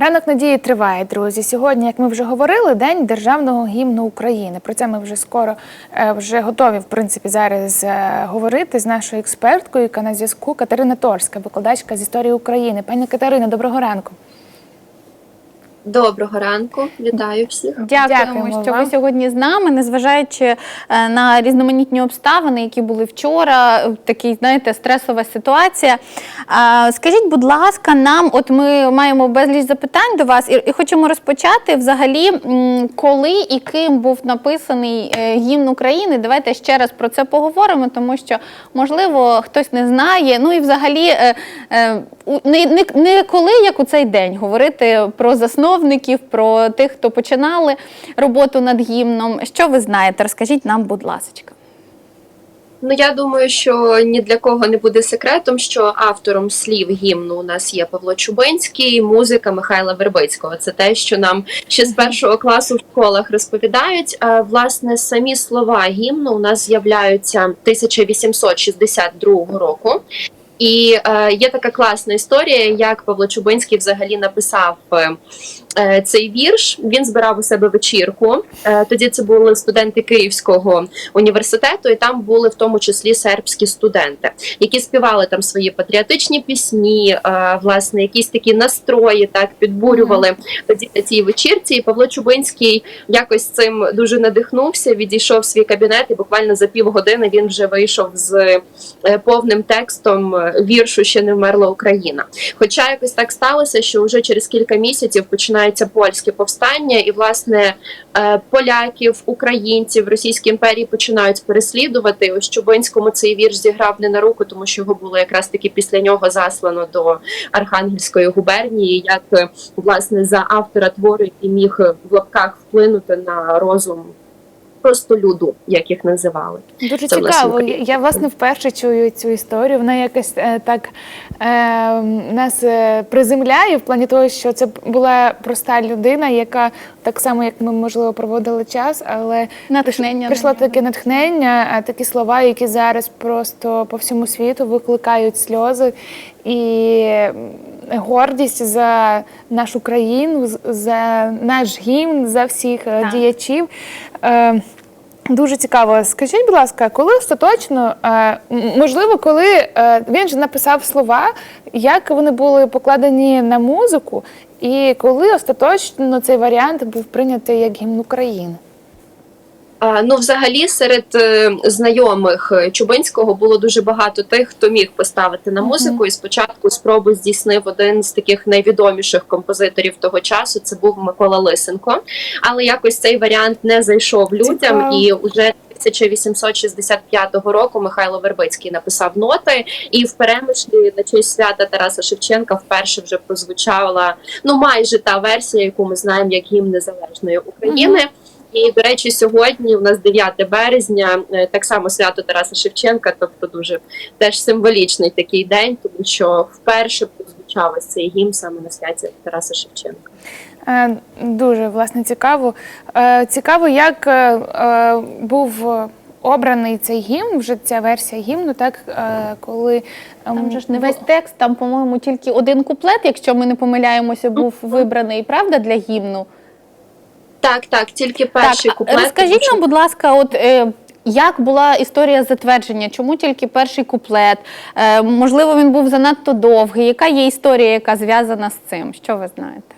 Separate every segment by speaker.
Speaker 1: Ранок надії триває, друзі. Сьогодні, як ми вже говорили, день державного гімну України. Про це ми вже скоро е, вже готові, в принципі, зараз е, говорити з нашою експерткою, яка на зв'язку Катерина Торська, викладачка з історії України. Пані Катерина, доброго ранку.
Speaker 2: Доброго ранку, вітаю всіх.
Speaker 3: Дякуємо,
Speaker 1: Дякуємо
Speaker 3: що
Speaker 1: вам.
Speaker 3: ви сьогодні з нами, незважаючи е, на різноманітні обставини, які були вчора. е, Такий, знаєте, стресова ситуація. Скажіть, будь ласка, нам, от ми маємо безліч запитань до вас, і, хочемо розпочати взагалі, коли і ким був написаний е, гімн України. Давайте ще раз про це поговоримо, тому що можливо хтось не знає. Ну і взагалі е, е, не, не, не коли, як у цей день, говорити про засновників, про тих, хто починали роботу над гімном. Що ви знаєте? Розкажіть нам, будь ласка.
Speaker 2: Ну я думаю, що ні для кого не буде секретом, що автором слів гімну у нас є Павло Чубинський, музика Михайла Вербицького. Це те, що нам ще з першого класу в школах розповідають. А власне самі слова гімну у нас з'являються 1862 року. І е, є така класна історія, як Павло Чубинський взагалі написав е, е, цей вірш. Він збирав у себе вечірку. Е, тоді це були студенти Київського університету, і там були в тому числі сербські студенти, які співали там свої патріотичні пісні, е, власне, якісь такі настрої так підбурювали тоді на цій вечірці. І Павло Чубинський якось цим дуже надихнувся. Відійшов в свій кабінет, і буквально за півгодини він вже вийшов з е, повним текстом е, віршу Ще не вмерла Україна. Хоча якось так сталося, що вже через кілька місяців починається польське повстання, і власне е, поляків, українців Російській імперії починають переслідувати. Ось Чубинському цей вірш зіграв не на руку, тому що його було якраз таки після нього заслано до Архангельської губернії, як власне за автора твору, який міг в лапках вплинути на розум просто люду, як їх називали.
Speaker 1: Дуже
Speaker 2: Це,
Speaker 1: цікаво.
Speaker 2: Україна.
Speaker 1: Я власне вперше чую цю історію. Вона якось е, так е, нас е, приземляє в плані того, що це була проста людина, яка так само, як ми можливо проводили час, але
Speaker 3: Натхнення
Speaker 1: прийшло таке натхнення, а такі слова, які зараз просто по всьому світу викликають сльози і гордість за нашу країну, за наш гімн, за всіх е,
Speaker 3: Так.
Speaker 1: діячів. Дуже цікаво. Скажіть, будь ласка, коли остаточно, е, можливо, коли е, він же написав слова, як вони були покладені на музику, і коли остаточно цей варіант був прийнятий як гімн України?
Speaker 2: Ну, взагалі, серед е, знайомих е, Чубинського було дуже багато тих, хто міг поставити на музику. І спочатку спробу здійснив один з таких найвідоміших композиторів того часу. Це був Микола Лисенко. Але якось цей варіант не зайшов людям, і уже 1865 року Михайло Вербицький написав ноти, і в перемишлі на честь свята Тараса Шевченка вперше вже прозвучала ну майже та версія, яку ми знаємо як гімн незалежної України. І до речі, сьогодні у нас 9 березня, е, так само свято Тараса Шевченка, тобто дуже теж символічний такий день, тому що вперше прозвучав цей гімн саме на святі Тараса Шевченка.
Speaker 1: Е, Дуже власне цікаво. Е, Цікаво, як був обраний цей гімн, вже ця версія гімну, так коли
Speaker 3: Там
Speaker 1: ем,
Speaker 3: же ж не весь текст, там, по-моєму, тільки один куплет, якщо ми не помиляємося, був вибраний, правда, для гімну.
Speaker 2: Так, так, тільки перший
Speaker 3: так,
Speaker 2: куплет.
Speaker 3: розкажіть
Speaker 2: тому
Speaker 3: нам, будь ласка, от е, як була історія затвердження? Чому тільки перший куплет? Е, можливо, він був занадто довгий. Яка є історія, яка зв'язана з цим? Що ви знаєте?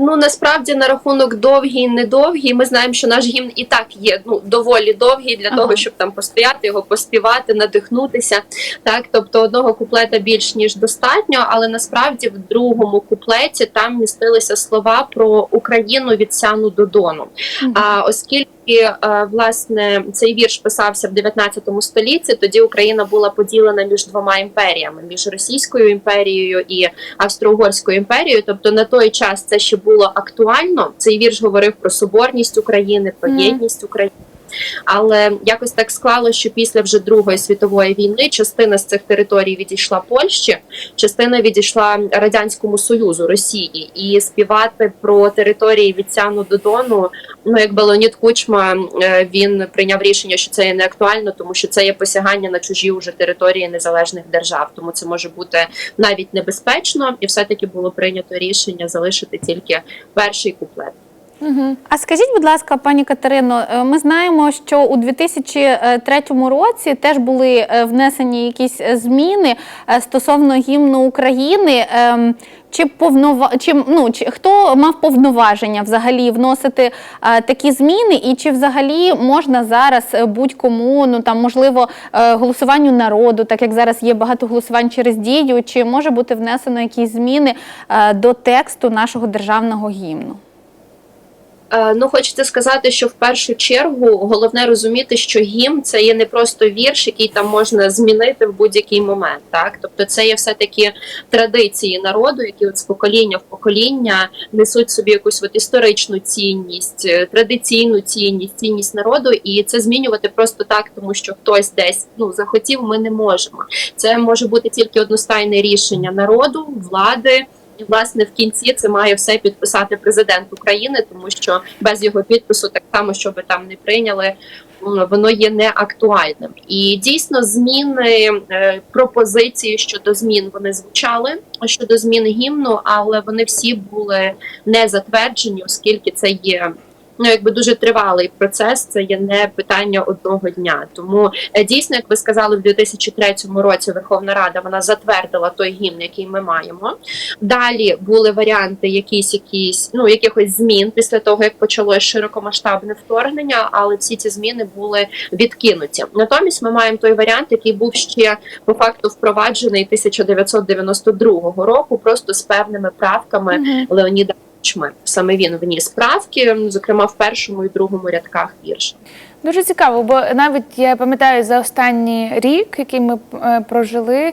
Speaker 2: Ну насправді на рахунок довгий, недовгий. Ми знаємо, що наш гімн і так є ну доволі довгий для
Speaker 3: Ага.
Speaker 2: того, щоб там постояти його, поспівати, надихнутися. Так, тобто одного куплета більш ніж достатньо, але насправді в другому куплеті там містилися слова про Україну від Сяну до Дону. А оскільки е, власне цей вірш писався в 19 столітті, тоді Україна була поділена між двома імперіями: між Російською імперією і Австро-Угорською імперією. Тобто на той час це ще було актуально. Цей вірш говорив про соборність України, про єдність України. Але якось так склало, що після вже Другої світової війни частина з цих територій відійшла Польщі, частина відійшла радянському союзу Росії, і співати про території від Сяну до Дону. Ну якби Леонід Кучма е, він прийняв рішення, що це є не актуально, тому що це є посягання на чужі уже території незалежних держав. Тому це може бути навіть небезпечно, і все таки було прийнято рішення залишити тільки перший куплет.
Speaker 1: Угу.
Speaker 3: А скажіть, будь ласка, пані Катерино, е, ми знаємо, що у 2003 році теж були е, внесені якісь е, зміни стосовно гімну України. Ем, Чи повнова... чи, ну, чи хто мав повноваження взагалі вносити е, такі зміни, і чи взагалі можна зараз будь-кому, ну там можливо голосуванню народу, так як зараз є багато голосувань через дію, чи може бути внесено якісь зміни е, до тексту нашого державного гімну?
Speaker 2: Е, Ну, хочеться сказати, що в першу чергу головне розуміти, що гімн це є не просто вірш, який там можна змінити в будь-який момент. Так, тобто, це є все таки традиції народу, які от з покоління в покоління несуть собі якусь от історичну цінність, е, традиційну цінність, цінність народу, і це змінювати просто так, тому що хтось десь ну захотів, ми не можемо. Це може бути тільки одностайне рішення народу, влади. І власне в кінці це має все підписати президент України, тому що без його підпису, так само що би там не прийняли, воно є неактуальним. І дійсно, зміни е, пропозиції щодо змін вони звучали щодо змін гімну, але вони всі були не затверджені, оскільки це є. Ну, якби дуже тривалий процес, це є не питання одного дня. Тому е, дійсно, як ви сказали, в 2003 році Верховна Рада вона затвердила той гімн, який ми маємо. Далі були варіанти, якісь, якісь ну якихось змін після того, як почалось широкомасштабне вторгнення, але всі ці зміни були відкинуті. Натомість ми маємо той варіант, який був ще по факту впроваджений 1992 року, просто з певними правками Леоніда Кучми. Саме він вніс правки, зокрема в першому і другому рядках вірша.
Speaker 1: Дуже цікаво, бо навіть я пам'ятаю за останній рік, який ми е, прожили,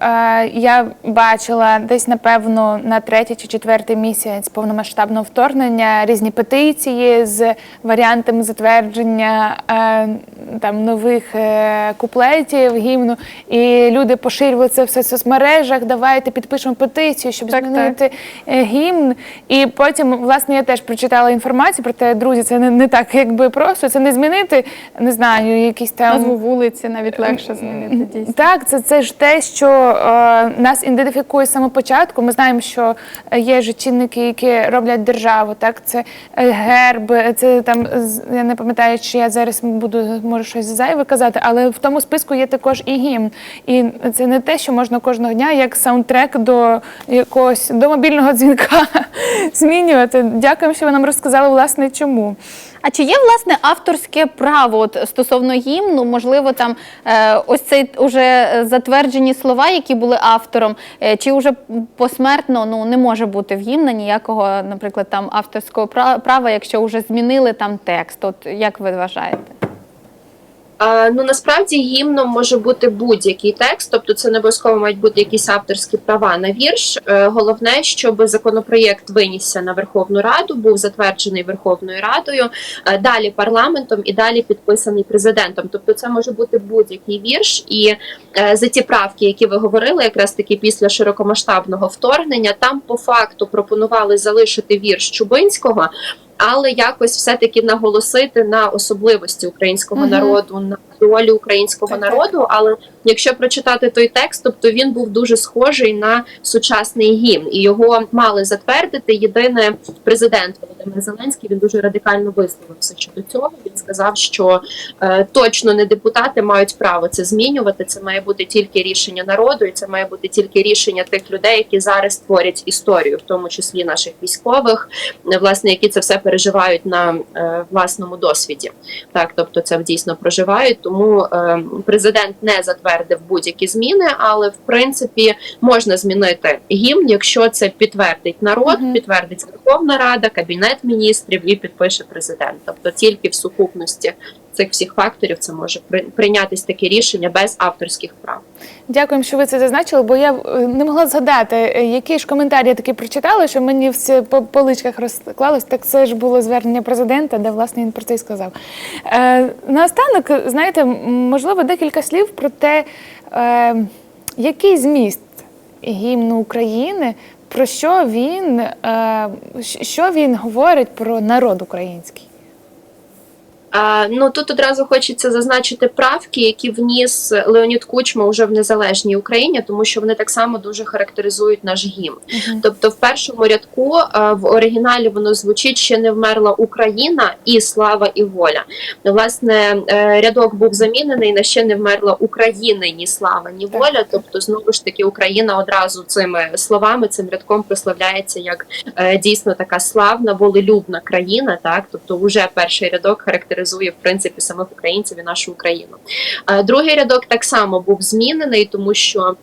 Speaker 1: е, я бачила десь, напевно, на третій чи четвертий місяць повномасштабного вторгнення різні петиції з варіантами затвердження е, там нових е, куплетів гімну. І люди поширювали це все в соцмережах. Давайте підпишемо петицію, щоб
Speaker 3: Так,
Speaker 1: змінити е, гімн. І потім, власне, я теж прочитала інформацію про те, друзі, це не, не так, якби просто це не змінити. Не знаю, якісь там
Speaker 3: Назву вулиці навіть легше змінити дійсно.
Speaker 1: так, це, це ж те, що е, нас ідентифікує з самого початку. Ми знаємо, що є ж чинники, які роблять державу. Так, це герб, це там я не пам'ятаю, чи я зараз буду може щось зайве казати, але в тому списку є також і гімн. І це не те, що можна кожного дня як саундтрек до якогось до мобільного дзвінка змінювати. Дякуємо, що ви нам розказали власне чому.
Speaker 3: А чи є власне авторське право от, стосовно гімну? Можливо, там е, ось цей уже затверджені слова, які були автором, е, чи вже посмертно ну не може бути в гімна ніякого, наприклад, там авторського пра- права, якщо вже змінили там текст? От як ви вважаєте?
Speaker 2: Ну насправді гімном може бути будь-який текст, тобто це не обов'язково мають бути якісь авторські права на вірш. Е, головне, щоб законопроєкт винісся на Верховну Раду, був затверджений Верховною Радою, е, далі парламентом і далі підписаний президентом. Тобто, це може бути будь-який вірш. І е, за ті правки, які ви говорили, якраз таки після широкомасштабного вторгнення, там по факту пропонували залишити вірш Чубинського. Але якось все-таки наголосити на особливості українського
Speaker 1: Мгм.
Speaker 2: народу, на долю українського
Speaker 1: так.
Speaker 2: народу. Але якщо прочитати той текст, тобто він був дуже схожий на сучасний гімн, і його мали затвердити. Єдине, президент Володимир Зеленський він дуже радикально висловився щодо цього. Він сказав, що е, точно не депутати мають право це змінювати. Це має бути тільки рішення народу, і це має бути тільки рішення тих людей, які зараз творять історію, в тому числі наших військових, власне, які це все переживають на е, власному досвіді. Так, тобто це дійсно проживають. Тому е, президент не затвердив будь-які зміни, але в принципі можна змінити гімн, якщо це підтвердить народ,
Speaker 1: Мгм.
Speaker 2: підтвердить Верховна Рада, Кабінет міністрів і підпише президент. Тобто тільки в сукупності цих всіх факторів це може при- прийнятись таке рішення без авторських прав.
Speaker 1: Дякуємо, що ви це зазначили, бо я е, не могла згадати, е, які ж коментарі я таки прочитала, що мені все по поличках розклалось. Так це ж було звернення президента, де власне він про це і сказав. Е, наостанок, знаєте, можливо, декілька слів про те, е, який зміст гімну України, про що він, е, що він говорить про народ український.
Speaker 2: Ну тут одразу хочеться зазначити правки, які вніс Леонід Кучма уже в незалежній Україні, тому що вони так само дуже характеризують наш гімн. Тобто, в першому рядку в оригіналі воно звучить ще не вмерла Україна і слава і воля. Власне, е, рядок був замінений на ще не вмерла Україна, ні слава, ні воля. Тобто, знову ж таки, Україна одразу цими словами, цим рядком прославляється як е, дійсно така славна, волелюбна країна. Так, тобто, вже перший рядок характеризує в принципі самих українців і нашу Україну. Е, Другий рядок так само був змінений, тому що.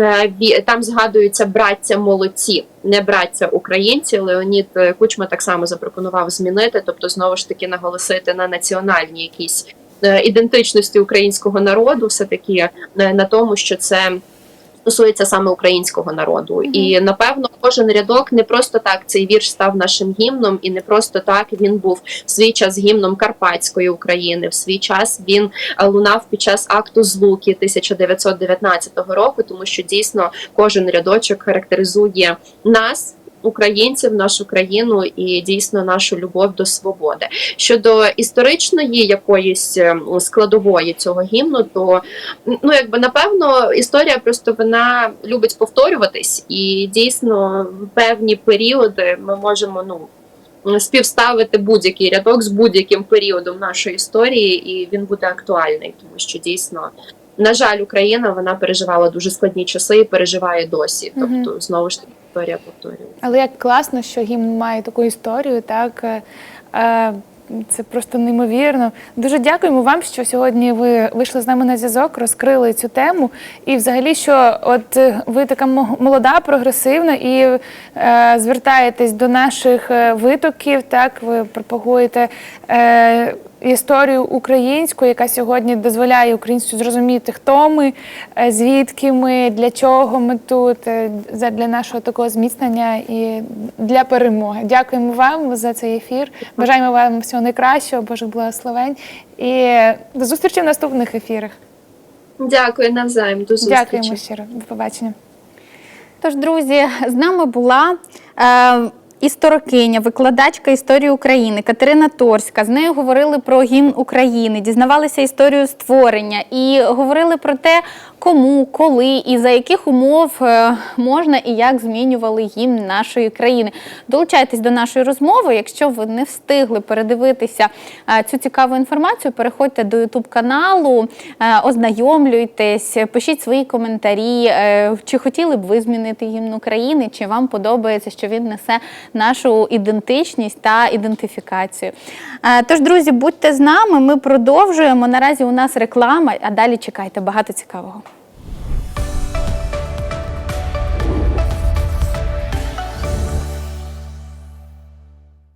Speaker 2: е, Там згадуються браття молодці, не браття українці. Леонід е, Кучма так само запропонував змінити, тобто знову ж таки наголосити на національній якійсь е, ідентичності українського народу, все таки на тому, що це стосується саме українського народу. І напевно кожен рядок не просто так цей вірш став нашим гімном, і не просто так він був в свій час гімном Карпатської України. В свій час він е, лунав під час акту злуки 1919 року, тому що дійсно кожен рядочок характеризує нас. Українців, нашу країну і дійсно нашу любов до свободи щодо історичної якоїсь е, складової цього гімну, то ну якби напевно історія просто вона любить повторюватись, і дійсно в певні періоди ми можемо ну. Співставити будь-який рядок з будь-яким періодом нашої історії, і він буде актуальний, тому що дійсно, на жаль, Україна вона переживала дуже складні часи і переживає досі. Тобто, знову ж таки, історія повторюється.
Speaker 1: Але як класно, що гімн має таку історію, так е, е, це просто неймовірно. Дуже дякуємо вам, що сьогодні ви вийшли з нами на зв'язок, розкрили цю тему. І взагалі, що от е, ви така мо- молода, прогресивна і е, звертаєтесь до наших е, витоків, так ви пропагуєте. Е, Історію українську, яка сьогодні дозволяє українцю зрозуміти, хто ми, е, звідки ми, для чого ми тут, е, для нашого такого зміцнення і для перемоги. Дякуємо вам за цей ефір. Бажаємо вам всього найкращого, Божих благословень. І до зустрічі в наступних ефірах.
Speaker 2: Дякую навзаєм. До зустрічі.
Speaker 1: Дякуємо щиро. До побачення.
Speaker 3: Тож, друзі, з нами була е, історикиня, викладачка історії України Катерина Торська. З нею говорили про гімн України, дізнавалися історію створення і говорили про те, кому, коли і за яких умов е, можна і як змінювали гімн нашої країни. Долучайтесь до нашої розмови. Якщо ви не встигли передивитися е, цю цікаву інформацію, переходьте до Ютуб каналу, е, ознайомлюйтесь, пишіть свої коментарі. Чи хотіли б ви змінити гімн України, чи вам подобається, що він несе нашу ідентичність та ідентифікацію. Тож, друзі, будьте з нами. Ми продовжуємо. Наразі у нас реклама, а далі чекайте багато цікавого.